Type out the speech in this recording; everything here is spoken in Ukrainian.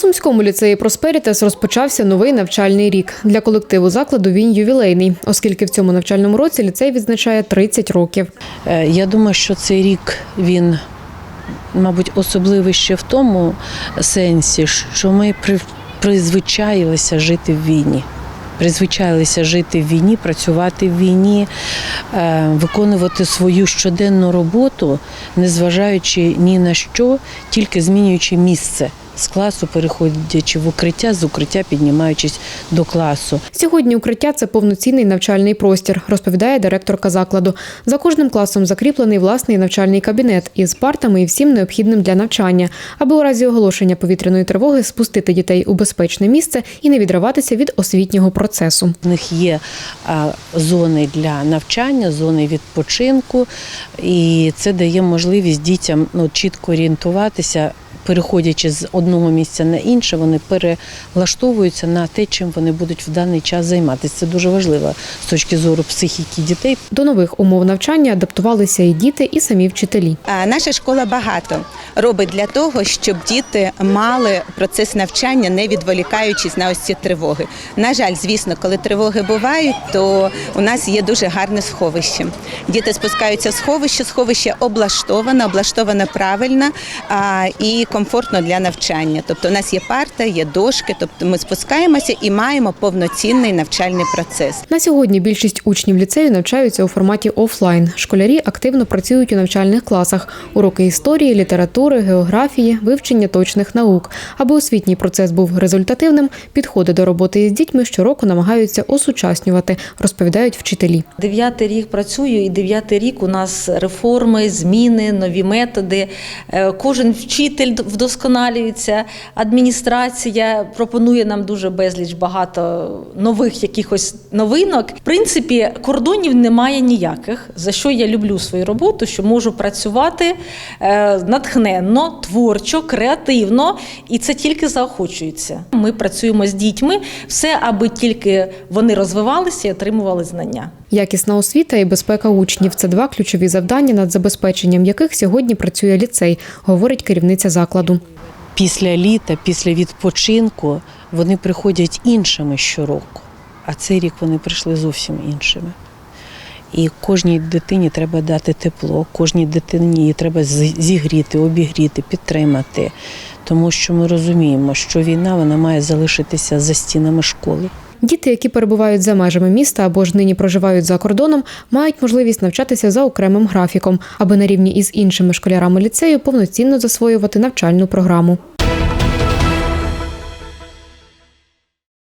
Сумському ліцеї Просперітес розпочався новий навчальний рік. Для колективу закладу він ювілейний, оскільки в цьому навчальному році ліцей відзначає 30 років. Е, Я думаю, що цей рік він, мабуть, особливий ще в тому сенсі, що ми призвичаїлися жити в війні. Призвичаїлися жити в війні, працювати в війні, е, виконувати свою щоденну роботу, незважаючи ні на що, тільки змінюючи місце з класу, переходячи в укриття, з укриття піднімаючись до класу. Сьогодні укриття це повноцінний навчальний простір, розповідає директорка закладу. За кожним класом закріплений власний навчальний кабінет із партами і всім необхідним для навчання, аби у разі оголошення повітряної тривоги спустити дітей у безпечне місце і не відриватися від освітнього процесу. В них є зони для навчання, зони відпочинку, і це дає можливість дітям ну, чітко орієнтуватися. Переходячи з одного місця на інше, вони перелаштовуються на те, чим вони будуть в даний час займатися. Це дуже важливо з точки зору психіки дітей. До нових умов навчання адаптувалися і діти, і самі вчителі. Наша школа багато робить для того, щоб діти мали процес навчання, не відволікаючись на ось ці тривоги. На жаль, звісно, коли тривоги бувають, то у нас є дуже гарне сховище. Діти спускаються в сховище, сховище облаштоване, облаштоване правильно і комфортно для навчання. Тобто, у нас є парта, є дошки, тобто ми спускаємося і маємо повноцінний навчальний процес. На сьогодні більшість учнів ліцею навчаються у форматі офлайн. Школярі активно працюють у навчальних класах: уроки історії, літератури, географії, вивчення точних наук. Аби освітній процес був результативним, підходи до роботи із дітьми щороку намагаються осучаснювати, розповідають вчителі. Дев'ятий рік працюю, і дев'ятий рік у нас реформи, зміни, нові методи. Е, Кожен вчитель вдосконалюється, адміністрація пропонує нам дуже безліч багато нових якихось новинок. В принципі, кордонів немає ніяких. За що я люблю свою роботу, що можу працювати е, натхненно, творчо, креативно, і це тільки заохочується. Ми працюємо з дітьми, все, аби тільки вони розвивалися і отримували знання. Якісна освіта і безпека учнів це два ключові завдання, над забезпеченням яких сьогодні працює ліцей, говорить керівниця закладу. Після літа, після відпочинку вони приходять іншими щороку, а цей рік вони прийшли зовсім іншими. І кожній дитині треба дати тепло, кожній дитині її треба зігріти, обігріти, підтримати. Тому що ми розуміємо, що війна вона має залишитися за стінами школи. Діти, які перебувають за межами міста або ж нині проживають за кордоном, мають можливість навчатися за окремим графіком, аби на рівні із іншими школярами ліцею повноцінно засвоювати навчальну програму.